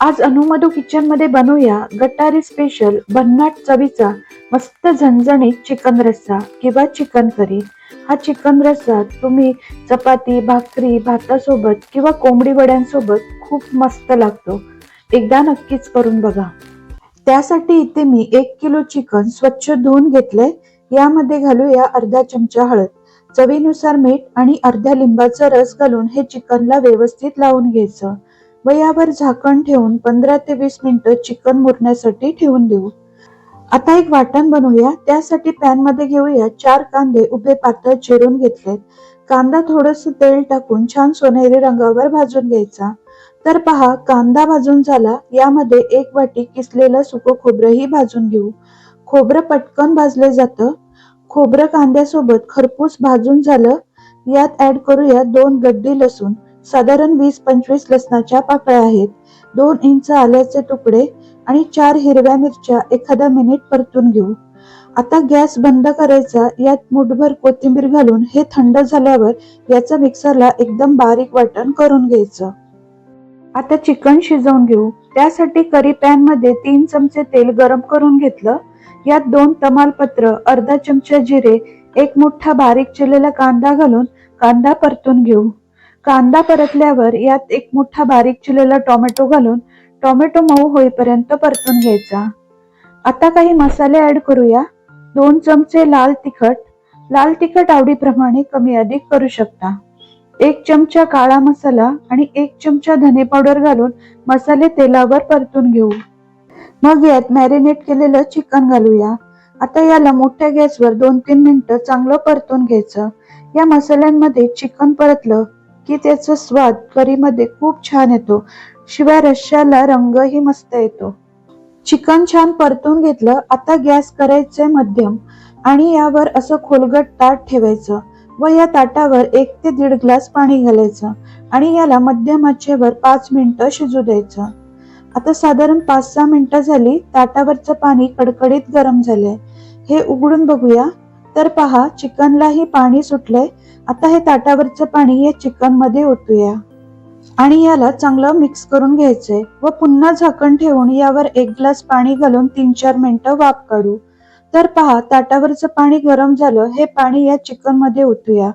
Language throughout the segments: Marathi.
आज अनुमधू किचनमध्ये बनवूया गटारी स्पेशल भन्नाट चवीचा मस्त झणझणीत चिकन रस्सा किंवा चिकन करी हा चिकन रस्सा तुम्ही चपाती भाकरी भातासोबत किंवा कोंबडी वड्यांसोबत खूप मस्त लागतो. एकदा नक्कीच करून बघा. त्यासाठी इथे मी एक किलो चिकन स्वच्छ धुवून घेतलंय. यामध्ये घालूया अर्धा चमचा हळद. चवीनुसार मीठ आणि अर्ध्या लिंबाचा रस घालून हे चिकनला व्यवस्थित लावून घ्यायचं. व यावर झाकण ठेवून पंधरा ते वीस मिनिटं चिकन मुरण्यासाठी ठेवून देऊ. आता एक वाटण बनवूया. त्यासाठी पॅनमध्ये घेऊया चार कांदे उभे पातळ चिरून घेतलेत. कांदा थोडस तेल टाकून छान सोनेरी रंगावर भाजून घ्यायचा. तर पहा कांदा भाजून झाला. यामध्ये एक वाटी किसलेलं सुकं खोबरंही भाजून घेऊ. खोबरं पटकन भाजले जातं. खोबरं कांद्यासोबत खरपूस भाजून झालं. यात ऍड करूया दोन गड्डी लसूण. साधारण वीस पंचवीस लसणाच्या पाकळ्या आहेत. दोन इंच आल्याचे तुकडे आणि चार हिरव्या मिरच्या एखादा मिनिट परतून घेऊ. आता गॅस बंद करायचा यात मुठभर कोथिंबीर घालून हे थंड झाल्यावर याचा मिक्सरला एकदम बारीक वाटण करून घ्यायचं. आता चिकन शिजवून घेऊ. त्यासाठी करी पॅनमध्ये तीन चमचे तेल गरम करून घेतलं. यात दोन तमालपत्र अर्धा चमचा जिरे एक मोठा बारीक चिरलेला कांदा घालून कांदा परतून घेऊ. कांदा परतल्यावर यात एक मोठा बारीक चिरलेला टोमॅटो घालून टोमॅटो मऊ होईपर्यंत परतून घ्यायचा. आता काही मसाले ऍड करूया. दोन चमचे लाल तिखट. लाल तिखट आवडीप्रमाणे कमी अधिक करू शकता. एक चमचा काळा मसाला आणि एक चमचा धने पावडर घालून मसाले तेलावर परतून घेऊ. मग यात मॅरिनेट केलेलं चिकन घालूया. आता याला मोठ्या गॅसवर दोन तीन मिनिटं चांगलं परतून घ्यायचं. या मसाल्यांमध्ये चिकन परतलं की त्याचा स्वाद करीमध्ये खूप छान येतो. शिवाय रश्श्याला रंगही मस्त येतो. चिकन छान परतून घेतलं आता गॅस करायचे मध्यम आणि यावर असं खोलगट ताट ठेवायचं व या ताटावर एक ते दीड ग्लास पाणी घालायचं आणि याला मध्यम आचेवर पाच मिनिटं शिजू द्यायचं. आता साधारण पाच सहा मिनिटं झाली ताटावरचं पाणी कडकडीत गरम झालंय. हे उघडून बघूया. तर पहा चिकनलाही पाणी सुटलंय. आता हे ताटावरचं पाणी या चिकनमध्ये ओतूया. आणि याला चांगलं मिक्स करून घ्यायचंय व पुन्हा झाकण ठेवून यावर एक ग्लास पाणी घालून तीन चार मिनिटं वाफ काढू. तर पहा ताटावरचं पाणी गरम झालं हे पाणी या चिकनमध्ये ओतूया.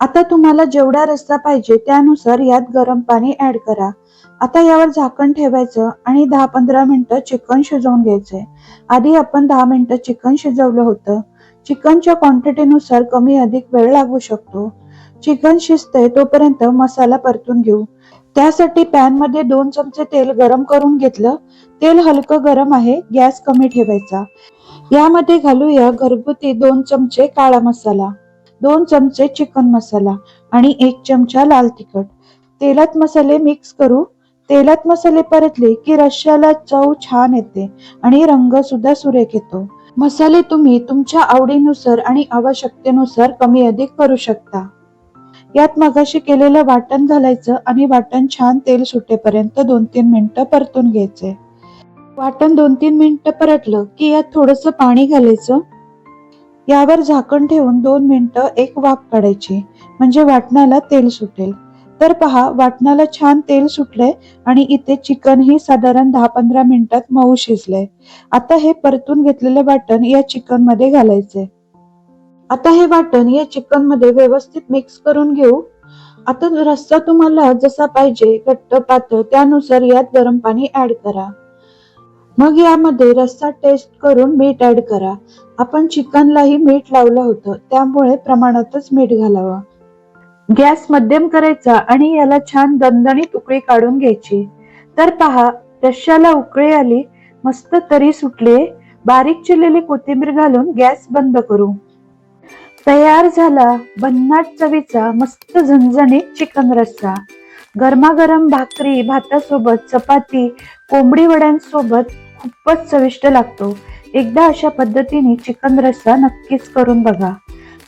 आता तुम्हाला जेवढा रस्सा पाहिजे त्यानुसार यात गरम पाणी ऍड करा. आता यावर झाकण ठेवायचं आणि दहा पंधरा मिनिटं चिकन शिजवून घ्यायचंय. आधी आपण दहा मिनिटं चिकन शिजवलं होतं. चिकनच्या क्वांटिटीनुसार कमी अधिक वेळ लागू शकतो. चिकन शिजतंय तोपर्यंत मसाला परतून घेऊ. त्यासाठी पॅनमध्ये दोन चमचे तेल गरम करून घेतलं. तेल हलकं गरम आहे गॅस कमी ठेवायचा. यामध्ये घालूया घरगुती दोन चमचे काळा मसाला दोन चमचे चिकन मसाला आणि एक चमचा लाल तिखट. तेलात मसाले मिक्स करू. तेलात मसाले परतले की रश्याला चव छान येते आणि रंग सुद्धा सुरेख येतो. मसाले तुम्ही तुमच्या आवडीनुसार आणि आवश्यकतेनुसार कमी अधिक करू शकता. यात मगाशी केलेलं वाटण घालायचं आणि वाटण छान तेल सुटेपर्यंत दोन तीन मिनिटं परतून घ्यायचे. वाटण दोन तीन मिनिटं परतलं की यात थोडस पाणी घालायचं. यावर झाकण ठेवून दोन मिनिटं एक वाफ काढायची म्हणजे वाटणाला तेल सुटेल. तर पहा वाटणाला छान तेल सुटलंय आणि इथे चिकन ही साधारण दहा पंधरा मिनिटात मऊ शिजलंय. आता हे परतून घेतलेलं वाटण या चिकनमध्ये घालायचंय. आता हे वाटण या चिकनमध्ये व्यवस्थित मिक्स करून घेऊ. आता रस्सा तुम्हाला जसा पाहिजे घट्ट पातळ त्यानुसार यात गरम पाणी ऍड करा. मग यामध्ये रस्सा टेस्ट करून मीठ ऍड करा. आपण चिकनलाही मीठ लावलं होतं त्यामुळे प्रमाणातच मीठ घालावं. गॅस मध्यम करायचा आणि याला छान दणदणीत उकळी काढून घ्यायची. तर पहा रश्याला उकळी आली मस्त तरी सुटले. बारीक चिरलेली कोथिंबीर घालून गॅस बंद करू. तयार झाला भन्नाट चवीचा मस्त झणझणीत चिकन रस्सा. गरमागरम भाकरी भातासोबत चपाती कोंबडी वड्यांसोबत खूपच चविष्ट लागतो. एकदा अशा पद्धतीने चिकन रस्सा नक्कीच करून बघा.